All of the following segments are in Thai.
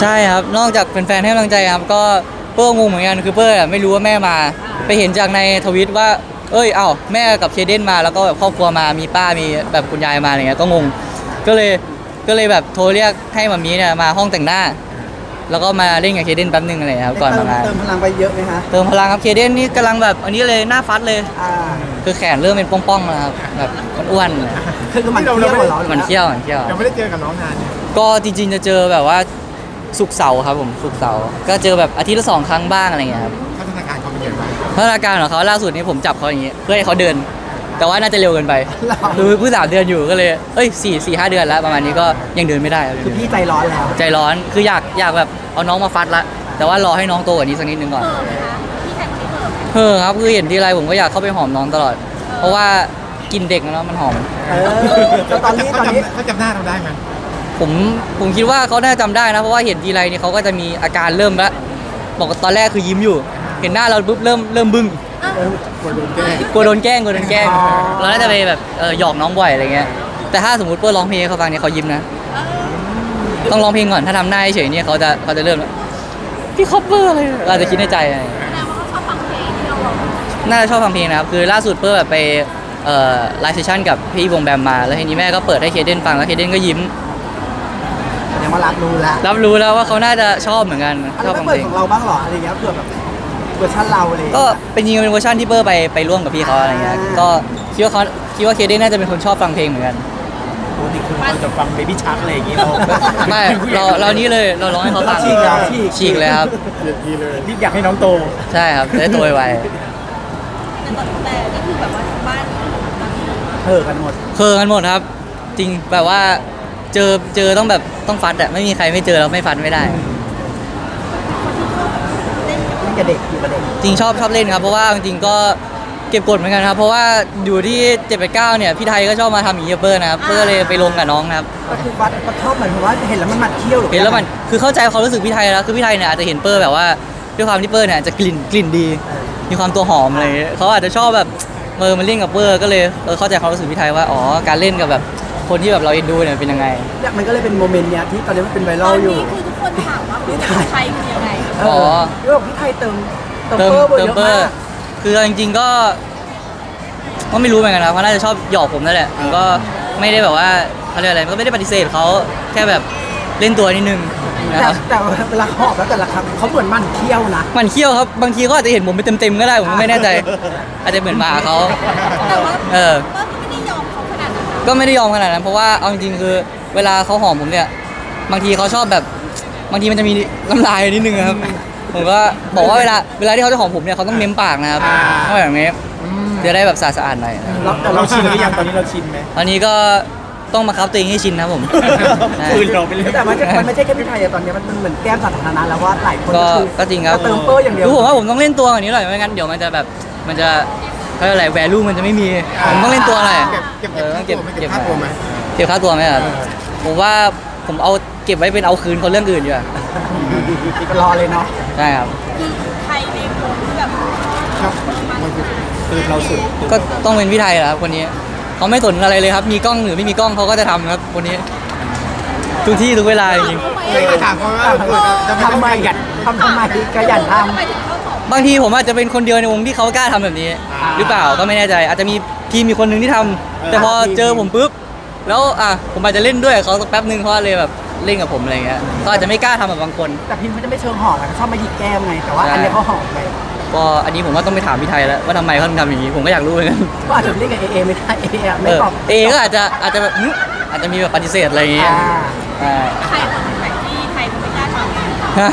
ใช่ครับ นอกจากแฟนๆให้กำลังใจครับ ก็เปิ้ลงงเหมือนกันคือเปิ้ลอะไม่รู้ว่าแม่มา ไปเห็นจากในทวิตว่า เอ้ยเอ้าแม่กับเคเดนมาแล้วก็แบบครอบครัวมามีป้ามีแบบคุณยายมาอะไรเงี้ยก็งง ก็เลยก็เลยแบบโทรเรียกให้มามีเนี่ยมาห้องแต่งหน้า แล้วก็มาเล่นกับเคเดนแป๊บนึงอะไรเงี้ยครับก่อนเติมามงานเติมพลังไปเยอะไหมคะเติมพลังครับเคเดนนี่กำลังแบบอันนี้เลยหน้าฟัดเลย อ่าคือแขนเริ่มเป็นป้องๆแล้วครับแบบอ้วนๆเลยคือคือมันเที่ยวเหรอหรือมันว่าเขี้ยวมันเขี้ยวยังไม่ได้เจอกับน้องนานเนี่ย ก็จริงๆจะเจอแบบว่า สุกร์เสาร์ครับผมสุกร์เสาร์ก็เจอแบบอาทิตย์ละสองครั้งบ้างอะไรเงี้ยครับพัฒนาการเขาเป็นยังไงบ้างพัฒนาการของเขาล่าสุดนี้ผมจับเขาอย่างงี้เพื่อให้เขาเดิน แต่ว่าน่าจะเร็วเกินไปคือเพิ่งสามเดือนอยู่ก็เลยเอ้ยสี่สี่ห้าเดือนแล้วประมาณนี้ก็ยังเดินไม่ได้ครับคือพี่ใจร้อนแล้ว ใจร้อนคืออยากอยากแบบเอาน้องมาฟัดละแต่ว่ารอให้น้องโตกว่านี้สักนิดนึงก่อนเพิ่มไหมคะพี่แข่งคนนี้เพิ่มไหมเฮ้อครับคือเห็นทีไรผมก็อยากเข้าไปหอมน้องตลอด เพราะว่ากินเด็กแล้วมันหอม เออแล้วตอนนี้เขาตอนนี้จำเขาจำหน้าเราได้ไหม ผมผมคิดว่าเขาน่าจะจำได้นะเพราะว่าเห็นทีไรเนี่ยเขาก็จะมีอาการเริ่มแล้วบอกว่าตอนแรกคือยิ้มอยู่ เห็นหน้าเราปุ๊บเริ่มเริ่มบึ้งกลัวโดนแกล้งกลัวโดนแกล้งกลัวโดนแกล้งเราน่าจะไปแบบเออหยอกน้องบ่อยอะไรเงี้ยแต่ถ้าสมมติเปิ้ลร้องเพลงเขาฟังเนี่ยเขายิ้มนะต้องร้องเพลงก่อนถ้าทำหน้าเฉยเนี่ยเขาจะเขาจะเริ่มแล้วพี่คอปเปอร์อะไรเราจะคิดในใจอะไรแสดงว่าเขาชอบฟังเพลงที่เราร้องน่าจะชอบฟังเพลงนะครับคือล่าสุดเปิ้ลแบบไปเอ่อไลฟ์เซสชั่นกับพี่วงแบมมา แล้วทีนี้แม่ก็เปิดให้เคเดนฟังแล้วเคเดนก็ยิ้ม งว่ารักรู้แล้วรับรู้แล้วว่าเขาน่าจะชอบเหมือนกันชแล้อวบไม่ฟังเปิเพลงดของเราบ้างเหรออะไรเงี้ยเผื่อแบบเวอร์ชันเราอะไรอย่างก็เงี้ยเป็นจริงๆเป็นเวอร์ชันที่เปิ้ลไปไปร่วมกับพี่เขาอะไรเงี้ยอ่าก็คิดว่าเขาคิดว่าเคเดนน่าจะเป็นคนชอบฟังเพลงเหมือนกันปกติคือเราจะฟังเบบี้ชักอะไรอย่างงี้เราไม่เราเรานี่เลยเราร้องให้เขาฟังฉีกแล้วฉีกฉีกเลยครับเด็กดีเลยรีบอยากให้น้องโตใช่ครับจะได้โตไวแต่ตอนแต่ก็คือแบบว่าบ้านเออกันหมดๆเคอกันหมดครับ จริงแบบว่า เจอเจอต้องแบบต้องฟัดอะไม่มีใครไม่เจอแล้วไม่ฟัดไม่ได้ เล่นกับเด็กอยู่กับเด็กจริงชอบชอบเล่นครับ เพราะว่าจริงๆก็เก็บกดเหมือนกันครับ เพราะว่าอยู่ที่7 8 9เนี่ยพี่ไทยก็ชอบมาทำอย่างนี้กับเปิ้ลนะครับเปิ้ลเลยไปลงกับน้องนะครับ ก็คือวัดก็ชอบเหมือนว่าเห็นแล้วมันหมัดเขี้ยวหรือเห็นแล้วมันคือเข้าใจความรู้สึกพี่ไทยแล้วคือพี่ไทยเนี่ยอาจจะเห็นเปิ้ลแบบว่าด้วยความที่เปิ้ลเนี่ยจะกลิ่นกลิ่นดี มีความตัวหอมอะไรอย่างเงี้ยเขาอาจจะชอบแบบเออมันเล่นกับเปิ้ลก็เลยเออเข้าใจความรู้สึกพี่ไทยว่าอ๋อการเล่นกับแบบ คนที่แบบเราเอ็นดูเนี่ยเป็นยังไง เนี่ยมันก็เลยเป็นโมเมนต์เนี้ยที่ตอนนี้มันเป็นไวตรัอลนอยู่ นี้คือทุกคนถามว่าพี่ไทยคือยังไง เออ๋ออเรื่องพี่ไทยเติมเติมเติมเปอร์เบอร์เติเยมอะเปอมาร์กคือจริงๆก็ ก็ไม่รู้เหมือนกันนะเขาน่าจะชอบหยอกผมนั่นแหละผมก็ไม่ได้แบบว่าเขาเรียกอะไรก็ไม่ได้ปฏิเสธเขาแค่แบบเล่นตัวนิดนึงนะแต่ครับแต่เวลาหอบแล้วแต่ละครั้งเขาเหมือนหมันเขี้ยวนะมันเขี้ยวครับบางทีเขาอาจจะเห็นผมเป็นเต็มๆก็ได้ผมก็ไม่แน่ใจ อาจจะเหมือนหมาเขาแต่ว่าเออเปิ้ลก็ไม่ได้ยอ ก็ไม่ได้ยอมขนาดนั้นเพราะว่าเอาจริงๆคือเวลาเขาหอมผมเนี่ย บางทีเขาชอบแบบบางทีมันจะมีน้ำลายนิดนึงนะครับ ผมก็บอกว่าเวลาเวลาที่เขาจะหอมผมเนี่ยเขาต้องเม้มปากนะครับต้องแบบนี้จะได้แบบสะอาดๆหน่อยนะครับเราแต่เราเราชินหรือยังตอนนี้เราชินไหมตอนนี้ก็ต้องมาคับตัวเองให้ชินนะครับผมใช่คืนเราไปเลยแต่มันจะมันไม่ใช่แค่พี่ไทยอะตอนนี้มันเหมือนแก้มสาธารณะแล้วว่าหลายคนก็คือก็จริงครับจะเติมเปอร์อย่างเดียวคือผมว่าผมต้องเล่นตัวอย่างนี้หน่อยไม่งั้นเดี๋ยวมันจะแบบมันจะ เขาเรียกอะไรแวลูมันจะไม่มี ผมต้องเล่นตัวหน่อยเก็บเก็บเออต้องเก็เก็บบค่าตัวไหมเก็บค่าตัวไหมเก็บค่าตัวไหมครับผมว่าผมเอาเก็บไว้เป็นเอาคืนคนเรื่องอื่นดีกว่าก็รอเลยเนาะใช่ครับคือใครในวงที่แบบชอบมันคือคือเราสุดก็ต้องเป็นพี่ไทยแหละครับคนนี้เขาไม่สนอะไรเลยครับ มีกล้องหรือไม่มีกล้องเขาก็จะทำครับคนนี้ทุกที่ทุกเวลาจริงไม่ได้ถามเขาว่าเออจะไม่ทำต้องไมขยันทำทำไมขยันททำ ไมถึงเข้าตอบๆบางทีผมอาจจะเป็นคนเดียวในวงที่เขากล้าทำแบบนี้หรือเปล่าก็ไม่แน่ใจ อาจจะมีทีมมีคนหนึ่งที่ทำแต่พอเจอผมปุ๊บแล้วอะผมอาจจะเล่นด้วยกับเขาสักแป๊บนึงเขาเลยแบบเล่นกับผมอะไรเงี้ยเขาอาจจะไม่กล้าทำแบบบางคนำแต่พิมเขาจะไม่เชิงหอมนะเขาชอบมาหยิกแก้มไง แต่ว่าใช่อันเนี้ยเขาหอมไปก็อันนี้ผมว่าต้องไปถามพี่ไทยแล้วว่าทำไมเขาถึงทำอย่างนี้ผมก็อยากรู้เหมือนกันก็อาจจะเล่นกับเอเอไม่ได้เอเอะเอไม่อตอบเอก็อาจจะอาจจะแบบหึอาจจะมีแบบปฏิเสธอะไรอย่างเงี้ยอ่าอ่าใครคนไหนที่ไทยเขาไม่กล้าทำ ฮะ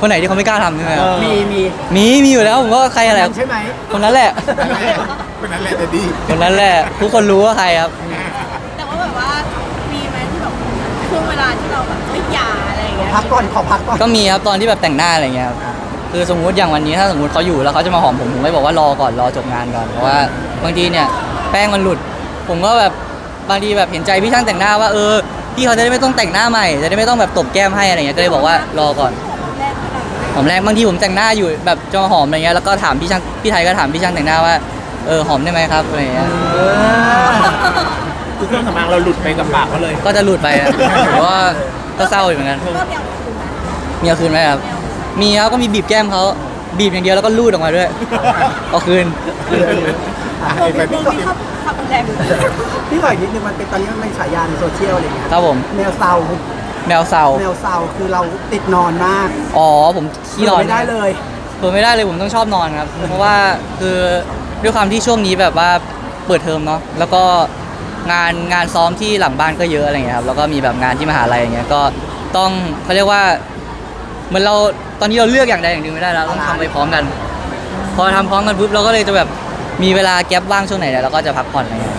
คนไหนที่เขาไม่กล้าทำใช่ไหมครับมีมีมีมีอยู่แล้วผมว่าใครอะไรใช่ไหมคนนั้นแหละ คนนั้นแหละแต่ดีคนนั้นแหละ ทุกคนรู้ว่าใครครับ แต่ว่าแบบว่ามีไหมที่แบบช่วงเวลาที่เราแบบไม่หย่าอะไรอย่างเงี้ยพักก่อนขอพักก่อนก็มีครับตอนที่แบบแต่งหน้าอะไรเงี้ยครับคือสมมุติอย่างวันนี้ถ้าสมมติเขาอยู่แล้วเขาจะมาหอมผมผมไม่บอกว่ารอก่อนรอจบงานก่อนเพราะว่าบางทีเนี่ยแป้งมันหลุด ผมก็แบบบางทีแบบเห็นใจพี่ช่างแต่งหน้าว่าเออพี่เขาจะได้ไม่ต้องแต่งหน้าใหม่จะได้ไม่ต้องแบบตบแก้มให้อะไรเงี้ยก็เลยบอกว่ารอก่อน อมแรงบางทีผมแต่งหน้าอยู่แบบจะมาหอมอะไรเงี้ยแล้วก็ถามพี่ช่างพี่ไทยก็ถามพี่ช่างแต่งหน้าว่าเออหอมได้ไหมครับอะไรเงี้ยคือเครื่องสำอางเราหลุดไปกับปากเขาเลยก็จะหลุดไปอะผมว่าก็เศร้าอยู่เหมือนกันก็ยังคุณนะมีเอาคืนไหมครับมีครับก็มีบีบแก้มเขาบีบอย่างเดียวแล้วก็ลูดออกมาด้วยเอาคืน อะโมไอ้เมแบนบต์นี้โมเมนต์ขับขับแรง พี่ขออีกนิดนึงมันเป็นตอนนี้มันเป็นฉายาในโซเชียลอะไรเงี้ยครับผมแมวเซา แมวเซาแมวเซาคือเราติดนอนมากอ๋อผมขี้นอนไม่ได้เลยเปิดไม่ได้เลยผมต้องชอบนอนครับ เพราะว่าคือด้วยความที่ช่วงนี้แบบว่าเปิดเทอมเนาะแล้วก็งานงานซ้อมที่หลังบ้านก็เยอะอะไรเงี้ยครับแล้วก็มีแบบงานที่มหาลัยอย่างเงี้ยก็ต้องเขาเรียกว่าเหมือนเราตอนนี้เราเลือกอย่างใดอย่างหนึ่งไม่ได้แล้วต้องทำไปพร้อมกัน พอทำพร้อมกันปุ๊บเราก็เลยจะแบบมีเวลาแก๊ปว่างช่วงไหนเนี่ยเราก็จะพักผ่อนอะไรเงี้ย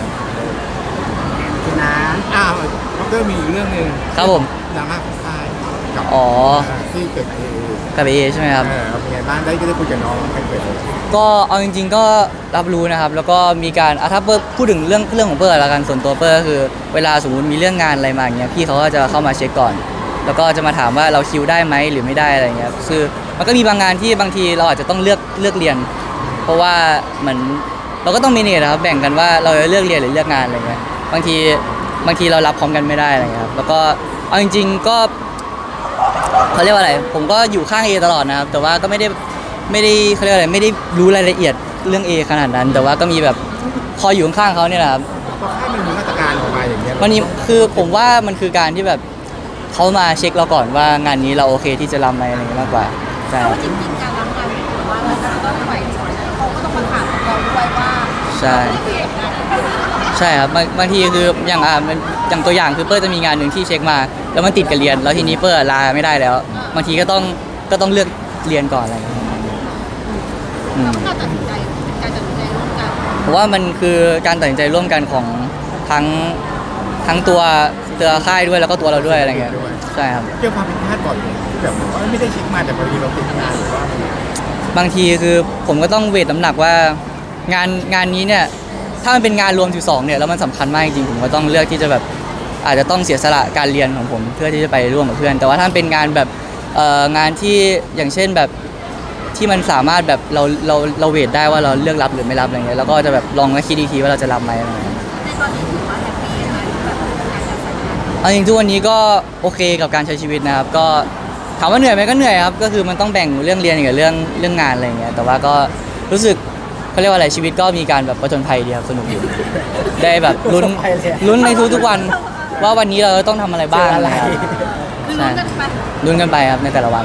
คือนะอ้าวดรมีอีกเรื่องหนึ่งครับผม ดราม่าของค่ายกับอ๋อ ที่เกิดเอกับเอใช่ไหมครับ เออเป็นไงบ้างได้ได้คุยกับน้องใครเกิดเอก็เอาจริง ๆ ก็รับรู้นะครับ แล้วก็มีการอะถ้าเปิ้ลพูดถึงเรื่องเรื่องของเปิ้ลละกันส่วนตัวเปิ้ลก็คือ เวลาสมมติมีเรื่องงานอะไรมาอย่างเงี้ยพี่เขาก็จะเข้ามาเช็คก่อน แล้วก็จะมาถามว่าเราคิวได้ไหมหรือไม่ได้อะไรเงี้ยคือมันก็มีบางงานที่บางทีเราอาจจะต้องเลือกเลือกเรียน เพราะว่าเหมือนเราก็ต้องมีเนี่ยนะครับแบ่งกันว่าเราจะเลือกเรียนหรือเลือกงานอะไรเงี้ยบางที บางทีเรารับพร้อมกันไม่ได้อะไรเงี้ยครับแล้วก็เอาจริง ๆก็เขาเรียกว่าอะไร ผมก็อยู่ข้าง A ตลอดนะครับ แต่ว่าก็ไม่ได้ไม่ได้เขาเรียกว่าอะไรไม่ได้รู้รายละเอียดเรื่อง A ขนาดนั้น แต่ว่าก็มีแบบคอยอยู่ข้างๆเขาเนี่ยแหละครับเพราะค่ายมันมีมาตรการออกมาอย่างเงี้ยวันนี้คือผมว่ามันคือการที่แบบเขามาเช็คเราก่อนว่างานนี้เราโอเคที่จะรับไหมอะไรอย่างเงี้ยมากกว่าใช่เราจริงๆการรับงานเนี่ยถือว่าเราจะต้องไหวเขาก็ต้องมาถามเราด้วยว่าใช่เราได้เรียนงานอะไร ใช่ครับบางบางทีคืออย่างอ่ามันอย่างตัวอย่างคือเปิ้ลจะมีงานหนึ่งที่เช็คมา แล้วมันติดกับเรียน แล้วทีนี้เปิ้ลลาไม่ได้แล้ว บางทีก็ต้องก็ต้องเลือกเรียนก่อนอะไรอย่างเงี้ยอืมการตัดสินใจเป็นการตัดสินใจร่วมกันเพราะว่ามันคือการตัดสินใจร่วมกันของทั้งทั้งตัวตัวค่ายด้วยแล้วก็ตัวเราด้วยอะไรเงี้ยใช่ครับ เกี่ยวความผิดพลาดบ่อยไหมที่แบบว่าไม่ได้เช็คมาแต่พอดีเราติดงานหรือว่าบางทีคือผมก็ต้องเวทน้ำหนักว่างานงานนี้เนี่ย ถ้ามันเป็นงานรวม12เนี่ยแล้วมันสำคัญมากจริงๆผมก็ต้องเลือกที่จะแบบอาจจะต้องเสียสละการเรียนของผม เพื่อที่จะไปร่วมกับเพื่อน แต่ว่าถ้ามันเป็นงานแบบเอ่องานที่อย่างเช่นแบบที่มันสามารถแบบเราเราเราเวทได้ว่าเราเลือกรับหรือไม่รับอะไรเงี้ยแล้วก็จะแบบลองมาคิดอีกทีว่าเราจะรับไหมอะไรเงี้ย ในตอนนี้ถือว่าแฮปปี้ไหมแบบการจัดสรรงานเอาจริงๆทุกวันนี้ก็โอเคกับการใช้ชีวิตนะครับ ก็ถามว่าเหนื่อยไหมก็เหนื่อยครับ ก็คือมันต้องแบ่งเรื่องเรียนกับเรื่องเรื่องงานอะไรอย่างเงี้ยแต่ว่าก็รู้สึก เขาเรียกว่าอะไรชีวิตก็มีการแบบประจนภัยดีครับสนุกอยู่ได้แบบลุ้นประจนภัยเลยอะ ลุ้นในทุกๆวัน ว่าวันนี้เราต้องทำอะไรบ้างเจออะไรนะครับคือรู้กันไป ลุ้นกันไปครับในแต่ละวัน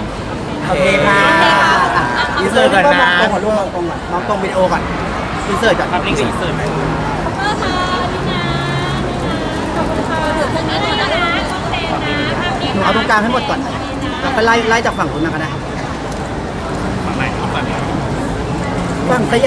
โอเคค่ะอินเสิร์ตก่อนนะมองตรงก่อนมองตรงก่อนมองตรงวิดีโอก่อนอินเสิร์ตก่อนพับลิกอินเสิร์ตไหมหนูเอาตรงกลางให้หมดก่อนแล้วไปไล่ไล่จากฝั่งคุณมาก็ได้ฝั่งไหนฝั่งไหนฝั่งสยาม